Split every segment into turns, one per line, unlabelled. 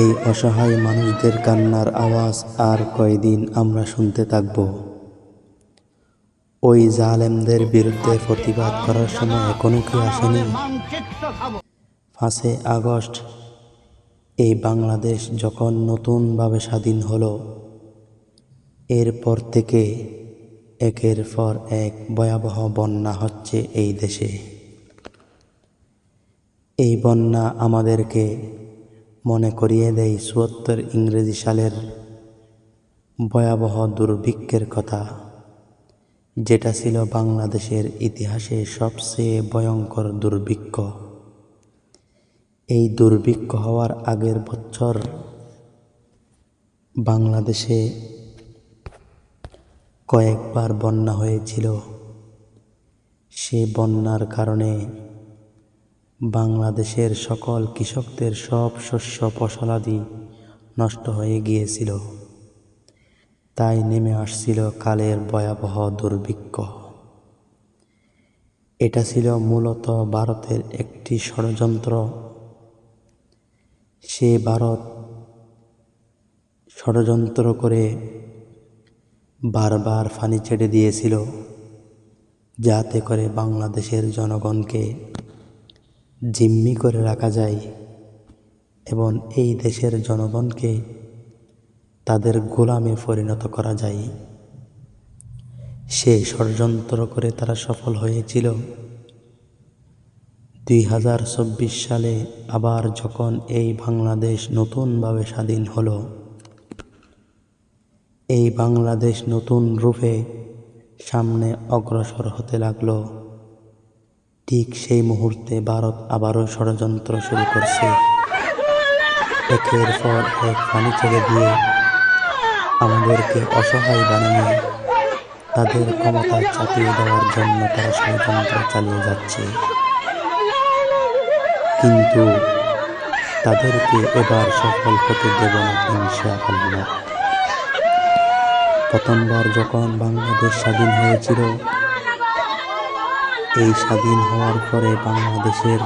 এই অসহায় মানুষদের কান্নার আওয়াজ আর কয়দিন আমরা শুনতে থাকব। ওই জালেমদের বিরুদ্ধে প্রতিবাদ করার সময় এখনও কি আসেনি? পাঁচে আগস্ট, এই বাংলাদেশ যখন নতুনভাবে স্বাধীন হলো, এরপর থেকে একের পর এক ভয়াবহ বন্যা হচ্ছে এই দেশে। এই বন্যা আমাদেরকে মনে করিয়ে দেয় চুয়াত্তর ইংরেজি সালের ভয়াবহ দুর্ভিক্ষের কথা, যেটা ছিল বাংলাদেশের ইতিহাসে সবচেয়ে ভয়ঙ্কর দুর্ভিক্ষ। এই দুর্ভিক্ষ হওয়ার আগের বছর বাংলাদেশে কয়েকবার বন্যা হয়েছিল। সে বন্যার কারণে বাংলাদেশের সকল কৃষকদের সব শস্য ফসলাদি নষ্ট হয়ে গিয়েছিল। তাই নেমে আসছিল কালের ভয়াবহ দুর্ভিক্ষ। এটা ছিল মূলত ভারতের একটি ষড়যন্ত্র। সে ভারত ষড়যন্ত্র করে বারবার ফানি ছেড়ে দিয়েছিল, যাতে করে বাংলাদেশের জনগণকে জিম্মি করে রাখা যায় এবং এই দেশের জনগণকে তাদের গোলামে পরিণত করা যায়। সে ষড়যন্ত্র করে তারা সফল হয়েছিল। দুই হাজার চব্বিশ সালে আবার যখন এই বাংলাদেশ নতুনভাবে স্বাধীন হলো, এই বাংলাদেশ নতুন রূপে সামনে অগ্রসর হতে লাগল। ঠিক সেই মুহূর্তে ভারত আবারও ষড়যন্ত্র শুরু করছে। একের পর এক পানি ছেড়ে দিয়ে আমাদেরকে অসহায় বানিয়ে তাদের ক্ষমতা চাপিয়ে দেওয়ার জন্য তারা ষড়যন্ত্র চালিয়ে যাচ্ছে। কিন্তু তাদেরকে এবার সফল হতে দেব না ইনশাআল্লাহ প্রথমবার যখন বাংলাদেশ স্বাধীন হয়েছিল এই স্বাধীন হওয়ার পরে বাংলাদেশের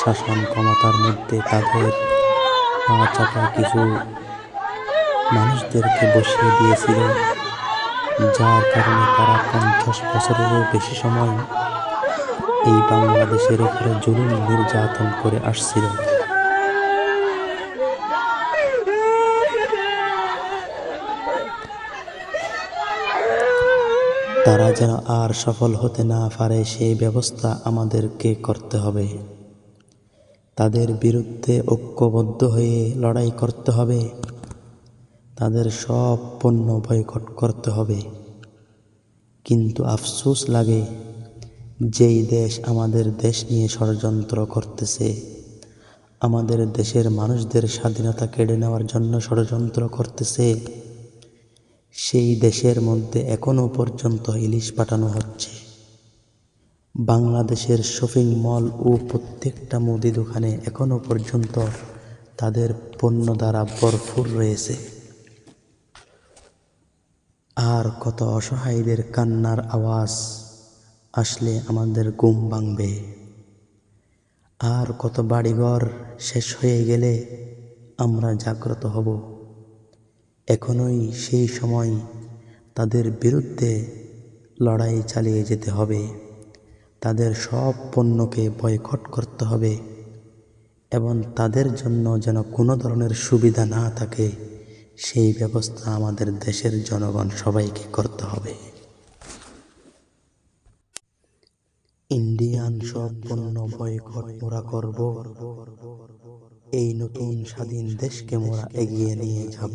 শাসন ক্ষমতার মধ্যে তাদের চাপা কিছু মানুষদেরকে বসিয়ে দিয়েছিল, যার কারণে তারা পঞ্চাশ বছরেরও বেশি সময় এই বাংলাদেশের উপরে জুলুম নির্যাতন করে আসছিল। তারা যেন আর সফল হতে না পারে সেই ব্যবস্থা আমাদেরকে করতে হবে। তাদের বিরুদ্ধে ঐক্যবদ্ধ হয়ে লড়াই করতে হবে। তাদের সব পণ্য বয়কট করতে হবে। কিন্তু আফসোস লাগে, যেই দেশ আমাদের দেশ নিয়ে ষড়যন্ত্র করতেছে, আমাদের দেশের মানুষদের স্বাধীনতা কেড়ে নেওয়ার জন্য ষড়যন্ত্র করতেছে সেই দেশের মধ্যে এখনও পর্যন্ত ইলিশ পাঠানো হচ্ছে। বাংলাদেশের শপিং মল ও প্রত্যেকটা মুদি দোকানে এখনও পর্যন্ত তাদের পণ্য দ্বারা ভরপুর রয়েছে। আর কত অসহায়দের কান্নার আওয়াজ আসলে আমাদের ঘুম ভাঙবে। আর কত বাড়িঘর শেষ হয়ে গেলে আমরা জাগ্রত হব। এখনোই সেই সময় তাদের বিরুদ্ধে লড়াই চালিয়ে যেতে হবে। তাদের সব পণ্যকে বয়কট করতে হবে এবং তাদের জন্য যেন কোনো ধরনের সুবিধা না থাকে, সেই ব্যবস্থা আমাদের দেশের জনগণ সবাইকে করতে হবে। ইন্ডিয়ান সব পণ্য বয়কট মোরা করব। এই নতুন স্বাধীন দেশকে মোরা এগিয়ে নিয়ে যাব।